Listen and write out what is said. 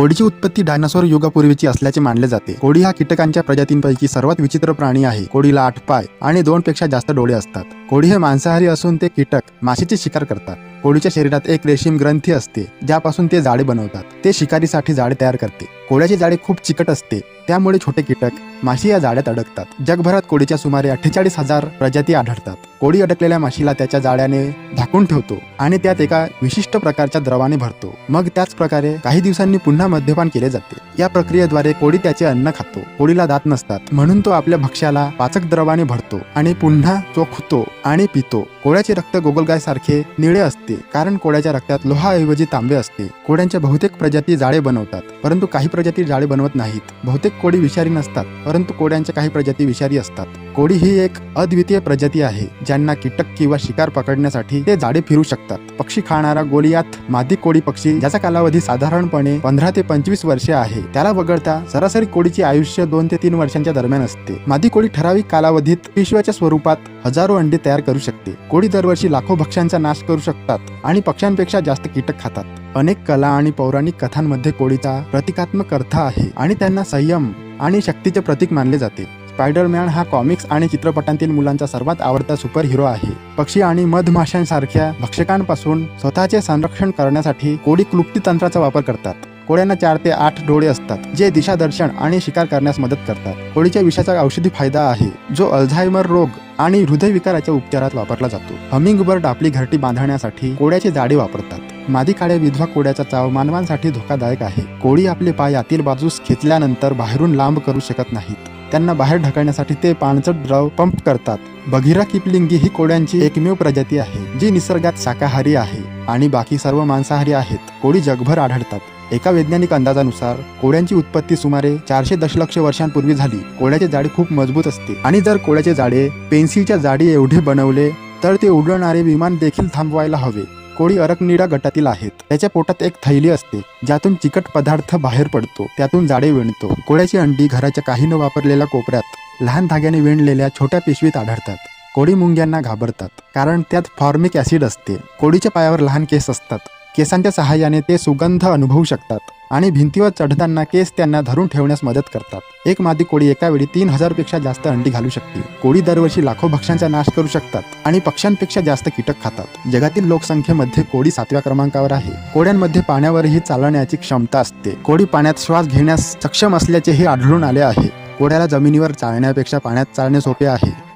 कोळीची उत्पत्ती डायनासोर युगापूर्वीची असल्याचे मानले जाते. कोळी हा कीटकांच्या प्रजातींपैकी सर्वात विचित्र प्राणी आहे. कोळीला आठ पाय आणि दोन पेक्षा जास्त डोळे असतात. कोडी हे मांसाहारी असून ते कीटक माशीची शिकार करतात. कोळीच्या शरीरात एक रेशीम ग्रंथी असते ज्यापासून ते जाळे बनवतात. ते शिकारीसाठी जाळे तयार करते. कोळ्याचे जाळे खूप चिकट असते. त्यामुळे छोटे कीटक माशी या जाळ्यात अडकतात. जगभरात कोळीच्या सुमारे अठ्ठेचाळीस हजार प्रजाती आढळतात. कोळी अडकलेल्या माशीला त्याच्या जाळ्याने झाकून ठेवतो आणि त्यात एका विशिष्ट प्रकारच्या द्रवाने भरतो. मग त्याच प्रकारे काही दिवसांनी पुन्हा मद्यपान केले जाते. या प्रक्रियेद्वारे कोळी त्याचे अन्न खातो. कोळीला दात नसतात. म्हणून तो आपल्या भक्ष्याला पाचक द्रवाने भरतो आणि पुन्हा चोखतो आणि पितो. कोळ्याचे रक्त गोगलगाय सारखे निळे असते. कारण कोळ्याच्या रक्तात लोहाऐवजी तांबे असते. कोळ्यांच्या बहुतेक प्रजाती जाळे बनवतात. परंतु काही प्रजाती जाळे बनवत नाहीत. बहुतेक कोळी विषारी नसतात परंतु कोड्यांच्या काही प्रजाती विषारी असतात. कोळी ही एक अद्वितीय प्रजाती आहे ज्यांना कीटक किंवा शिकार पकडण्यासाठी ते जाळे फिरू शकतात. पक्षी खाणारा गोलियात मादी कोळी पक्षी ज्याचा कालावधी साधारणपणे पंधरा ते पंचवीस वर्षे आहे त्याला वगळता सरासरी कोळीचे आयुष्य दोन ते तीन वर्षांच्या दरम्यान असते. मादी कोळी ठराविक कालावधीत पिशव्याच्या स्वरूपात हजारो अंडे तयार करू शकते. कोळी दरवर्षी लाखो भक्ष्यांचा नाश करू शकतात आणि पक्ष्यांपेक्षा जास्त कीटक खातात. अनेक कला आणि पौराणिक कथांमध्ये कोळीचा प्रतिकात्मक अर्थ आहे आणि त्यांना संयम आणि शक्तीचे प्रतीक मानले जाते. स्पायडरमॅन हा कॉमिक्स आणि चित्रपटांतील मुलांचा सर्वात आवडता सुपर हिरो आहे. पक्षी आणि मधमाशांसारख्या भक्षकांपासून स्वतःचे संरक्षण करण्यासाठी कोळी क्लुप्ती तंत्राचा वापर करतात. कोळ्यांना चार ते आठ डोळे असतात जे दिशादर्शन आणि शिकार करण्यास मदत करतात. कोळीच्या विषाचा औषधी फायदा आहे जो अल्झायमर रोग आणि हृदयविकाराच्या उपचारात वापरला जातो. हमिंग बर्ड आपली घरटी बांधण्यासाठी कोळ्याचे जाळे वापरतात. मादी काळ्या विधवा कोळ्याचा चाव मानवांसाठी धोकादायक आहे. कोळी आपले पाय आतील बाजूस खेचल्यानंतर बाहेरून लांब करू शकत नाहीत. त्यांना बाहेर ढकलण्यासाठी ते पाणचट द्रव पंप करतात. बघिरा किपलिंगी ही कोळ्यांची एकमेव प्रजाती आहे जी निसर्गात शाकाहारी आहे आणि बाकी सर्व मांसाहारी आहेत. कोळी जगभर आढळतात. एका वैज्ञानिक अंदाजानुसार कोळ्यांची उत्पत्ती सुमारे चारशे दशलक्ष वर्षांपूर्वी झाली. कोळ्याचे जाळे खूप मजबूत असते. आणि जर कोळ्याचे जाळे पेन्सिलच्या जाडी एवढे बनवले तर ते उडणारे विमान देखील थांबवायला हवे. कोळी अरकनिडा गटातील आहेत. त्याच्या पोटात एक थैली असते ज्यातून चिकट पदार्थ बाहेर पडतो त्यातून जाडे विणतो. कोळ्याची अंडी घराच्या काही न वापरलेल्या कोपऱ्यात लहान धाग्याने विणलेल्या छोट्या पिशवीत आढळतात. कोळी मुंग्यांना घाबरतात कारण त्यात फॉर्मिक ऍसिड असते. कोळीच्या पायावर लहान केस असतात. केसांच्या सहाय्याने ते सुगंध अनुभवू शकतात. आणि भिंतीवर चढताना केस त्यांना धरून ठेवण्यास मदत करतात. एक मादी कोळी एका वेळी तीन हजारपेक्षा जास्त अंडी घालू शकते. कोळी दरवर्षी लाखो भक्ष्यांचा नाश करू शकतात आणि पक्ष्यांपेक्षा जास्त कीटक खातात. जगातील लोकसंख्येमध्ये कोळी सातव्या क्रमांकावर आहे. कोळ्यांमध्ये पाण्यावरही चालण्याची क्षमता असते. कोळी पाण्यात श्वास घेण्यास सक्षम असल्याचेही आढळून आले आहे. कोड्याला जमिनीवर चालण्यापेक्षा पाण्यात चालणे सोपे आहे.